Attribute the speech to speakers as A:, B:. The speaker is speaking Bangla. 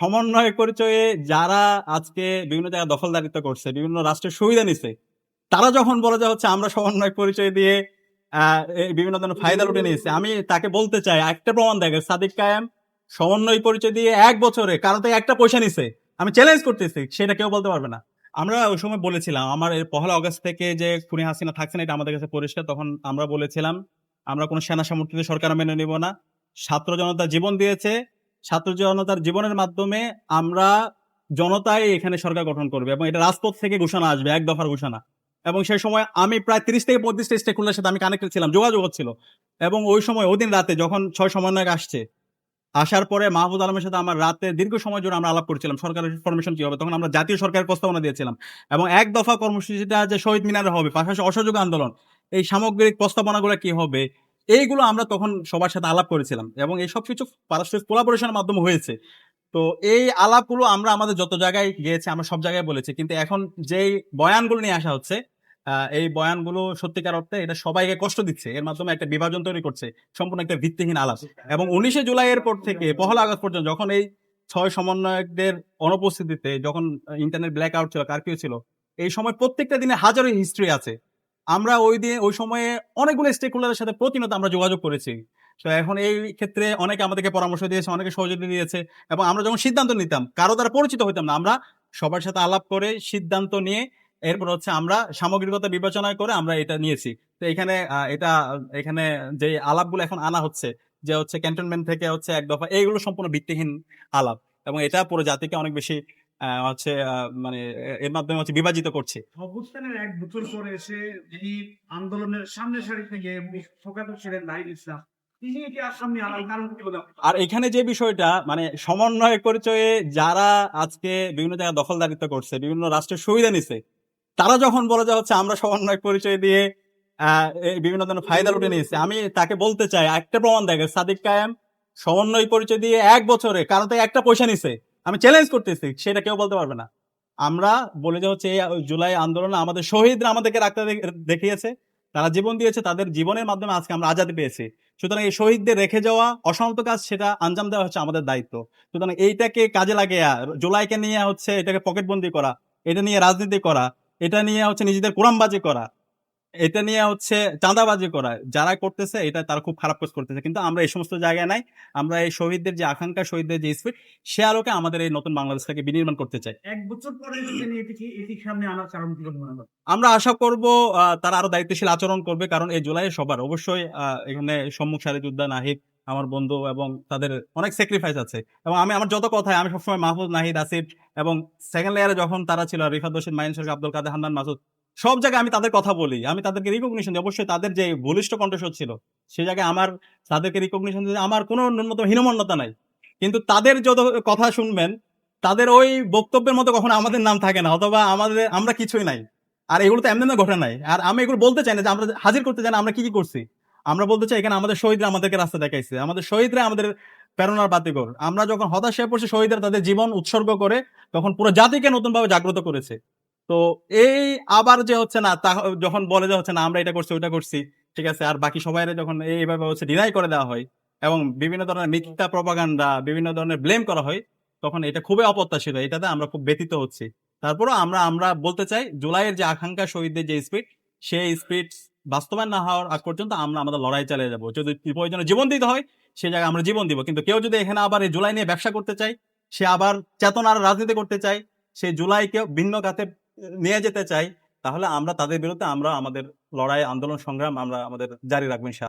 A: সমন্বয় পরিচয়ে যারা আজকে বিভিন্ন জায়গায় দখলদারিত্ব করছে, বিভিন্ন রাষ্ট্রের সুবিধা নিছে তারা যখন বলে যে হচ্ছে আমরা সমন্বয় পরিচয় দিয়ে বিভিন্ন ধরনের ফায়দা লুটে নিয়েছে, আমি তাকে বলতে চাই, একটা প্রমাণ দেখে সাদিক কায়েম সমন্বয় পরিচয় দিয়ে এক বছরে কারও থেকে একটা পয়সা নিছে, আমি চ্যালেঞ্জ করতেছি, সেটা কেউ বলতে পারবে না। আমরা ওই সময় বলেছিলাম, আমার পহেলা অগস্ট থেকে যে খুনি হাসিনা থাকছে না, এটা আমাদের কাছে পরিষ্কার, তখন আমরা বলেছিলাম, আমরা কোনো সেনা সমর্থিত সরকার মেনে নিব না, ছাত্র জনতা জীবন দিয়েছে ছাত্র জনতার জীবনের মাধ্যমে আমরা জনতাই এখানে সরকার গঠন করবে এবং এটা রাজপথ থেকে ঘোষণা আসবে, এক দফার ঘোষণা। এবং সেই সময় আমি প্রায় তিরিশ থেকে পঁয়ত্রিশটা স্টেক হোল্ডারের সাথে আমি কানেক্টেড ছিলাম, যোগাযোগ হচ্ছিল। এবং ওই সময়, ওই দিন রাতে যখন ছয় সমন্বয়ক আসছে, আসার পরে মাহমুদ আলমের সাথে আমার রাতে দীর্ঘ সময় জুড়ে আমরা আলাপ করছিলাম, সরকারের ফরমেশন কি হবে, তখন আমরা জাতীয় সরকারের প্রস্তাবনা দিয়েছিলাম। এবং এক দফা কর্মসূচিটা যে শহীদ মিনারে হবে, পাশাপাশি অসহযোগ আন্দোলন, এই সামগ্রিক প্রস্তাবনাগুলো কি হবে এইগুলো আমরা তখন সবার সাথে আলাপ করেছিলাম এবং এই সব কিছু পারস্পরিক কোলাবোরেশনের মাধ্যমে হয়েছে। তো এই আলাপগুলো আমরা আমাদের যত জায়গায় গিয়েছি, আমরা সব জায়গায় বলেছি। কিন্তু এখন যেই বয়ানগুলো নিয়ে আসা হচ্ছে এই বয়ানগুলো সত্যিকার অর্থে এটা সবাইকে কষ্ট দিচ্ছে। এর মাধ্যমে একটা বিভাজন তৈরি করছে, সম্পূর্ণ একটা ভিত্তিহীন আলাপ। এবং উনিশে জুলাইয়ের পর থেকে, পহলা আগস্ট পর্যন্ত যখন এই ছয় সমন্বয়কদের অনুপস্থিতিতে যখন ইন্টারনেট ব্ল্যাক আউট ছিল কারফিউ ছিল, এই সময় প্রত্যেকটা দিনে হাজারো হিস্ট্রি আছে। আমরা ওই দিন ওই সময়ে অনেকগুলো স্টেক হোল্ডারের সাথে প্রতিনিয়ত আমরা যোগাযোগ করেছি। তো এখন এই ক্ষেত্রে অনেকে আমাদেরকে পরামর্শ দিয়েছে, অনেকে সহযোগিতা দিয়েছে এবং আমরা যখন সিদ্ধান্ত নিতাম, কারও দ্বারা পরিচিত হইতাম না, আমরা সবার সাথে আলাপ করে সিদ্ধান্ত নিয়ে এরপর হচ্ছে আমরা সামগ্রিকতা বিবেচনা করে আমরা এটা নিয়েছি। তো এখানে এটা, এখানে যে আলাপগুলো এখন আনা হচ্ছে, যে হচ্ছে ক্যান্টনমেন্ট থেকে হচ্ছে এক দফা, এইগুলো সম্পূর্ণ ভিত্তিহীন আলাপ এবং এটা পুরো জাতিকে অনেক বেশি হচ্ছে মানে এর মাধ্যমে হচ্ছে বিভাজিত করছে।
B: অভ্যুত্থানের এক বছর পরে এসে যিনি আন্দোলনের সামনে সারি থেকে ছিলেন নাহিদ ইসলাম। আর কারণ
A: এখানে যে বিষয়টা মানে সমন্বয় পরিচয়ে যারা আজকে বিভিন্ন জায়গায় দখলদারিত্ব করছে বিভিন্ন রাষ্ট্রের সুবিধা নিছে তারা যখন বলে যে হচ্ছে আমরা সমন্বয় পরিচয় দিয়ে আহ, বিভিন্ন ধরনের ফায়দা লুটে নিয়েছে আমি তাকে বলতে চাই একটা প্রমাণ দেখে সাদিক কায়েম সমন্বয় পরিচয় দিয়ে এক বছরে কারও থেকে একটা পয়সা নিছে। আমি চ্যালেঞ্জ করতেছি, সেটা কেউ বলতে পারবে না। আমরা বলে যে হচ্ছে জুলাই আন্দোলনে আমাদের শহীদরা আমাদেরকে রাখতে দেখিয়েছে, তারা জীবন দিয়েছে, তাদের জীবনের মাধ্যমে আজকে আমরা আজাদি পেয়েছি। সুতরাং এই শহীদদের রেখে যাওয়া অসমাপ্ত কাজ, সেটা আঞ্জাম দেওয়া হচ্ছে আমাদের দায়িত্ব। সুতরাং এইটাকে কাজে লাগিয়ে, জুলাইকে নিয়ে হচ্ছে এটাকে পকেটবন্দি করা, এটা নিয়ে রাজনীতি করা, এটা নিয়ে হচ্ছে নিজেদের কোরআনবাজি করা এটা নিয়ে হচ্ছে চাঁদাবাজি করা। যারা করতেছে এটা তারা খুব খারাপ কাজ করতেছে। কিন্তু আমরা এই সমস্ত জায়গায় নাই। আমরা এই শহীদদের যে আকাঙ্ক্ষা শহীদদের যে স্পিড সে আলোকে আমাদের এই নতুন বাংলাদেশটাকে বিনির্মাণ করতে চাই।
B: এক বছর পরে সামনে আনার কারণ কি
A: আমরা আশা করব আহ, তারা আরও দায়িত্বশীল আচরণ করবে। কারণ এই জুলাই সবার অবশ্যই আহ, এখানে সম্মুখ সারি যোদ্ধা নাহিদ আমার বন্ধু এবং তাদের অনেক স্যাক্রিফাইস আছে। এবং আমি আমার যত কথায় আমি সবসময় মাহফুজ নাহিদ আসিফ এবং সেকেন্ড লেয়ারে যখন তারা ছিল রিফাত রশিদ মাইন শরীফ আব্দুল কাদের হান্নান মাসুদ সব জায়গায় আমি তাদের কথা বলি, আমি তাদেরকে রিকগনিশন দিই। অবশ্যই তাদের যে বলিষ্ঠ কণ্ঠস্বর ছিল, সে জায়গায় আমার, তাদেরকে রিকগনিশন দিতে আমার কোনো ন্যূনতম হীনমন্যতা নাই। কিন্তু তাদের যত কথা শুনবেন, তাদের ওই বক্তব্যের মতো কখনো আমাদের নাম থাকে না, অথবা আমাদের, আমরা কিছুই নাই। আর এগুলো তো এমনি ঘটে নাই। আর আমি এগুলো বলতে চাই না যে আমরা হাজির করতে চাই না, আমরা কি কি করছি। আমরা বলতে চাই এখানে আমাদের শহীদরা আমাদেরকে রাস্তা দেখাইছে। আমাদের শহীদরা আমাদের প্রেরণার বাতিকর আমরা যখন হতাশ হয়ে পড়ছি, শহীদরা তাদের জীবন উৎসর্গ করে তখন পুরো জাতিকে নতুনভাবে জাগ্রত করেছে। তো এই আবার যে হচ্ছে না তা যখন বলে যে হচ্ছে না আমরা এটা করছি ওইটা করছি ঠিক আছে? আর বাকি সবাই যখন এইভাবে হচ্ছে ডিনাই করে দেওয়া হয় এবং বিভিন্ন ধরনের মিথ্যা প্রপাগান্ডা বিভিন্ন ধরনের ব্লেম করা হয় তখন এটা খুবই অপ্রত্যাশিত এটাতে আমরা খুব ব্যতীত হচ্ছি। তারপরও আমরা আমরা বলতে চাই জুলাইয়ের যে আকাঙ্ক্ষা শহীদদের যে স্পিড সেই স্পিড বাস্তবায়ন না হওয়ার আগ পর্যন্ত আমরা আমাদের লড়াই চালিয়ে যাব। যদি প্রয়োজনে জীবন দিতে হয় সেই জায়গায় আমরা জীবন দিব। কিন্তু কেউ যদি এখানে আবার এই জুলাই নিয়ে ব্যবসা করতে চায় সে আবার চেতনার রাজনীতি করতে চায় সেই জুলাইকে ভিন্ন খাতে নিয়ে যেতে চাই, তাহলে আমরা তাদের বিরুদ্ধে আমরা আমাদের লড়াই, আন্দোলন, সংগ্রাম আমরা আমাদের জারি রাখব।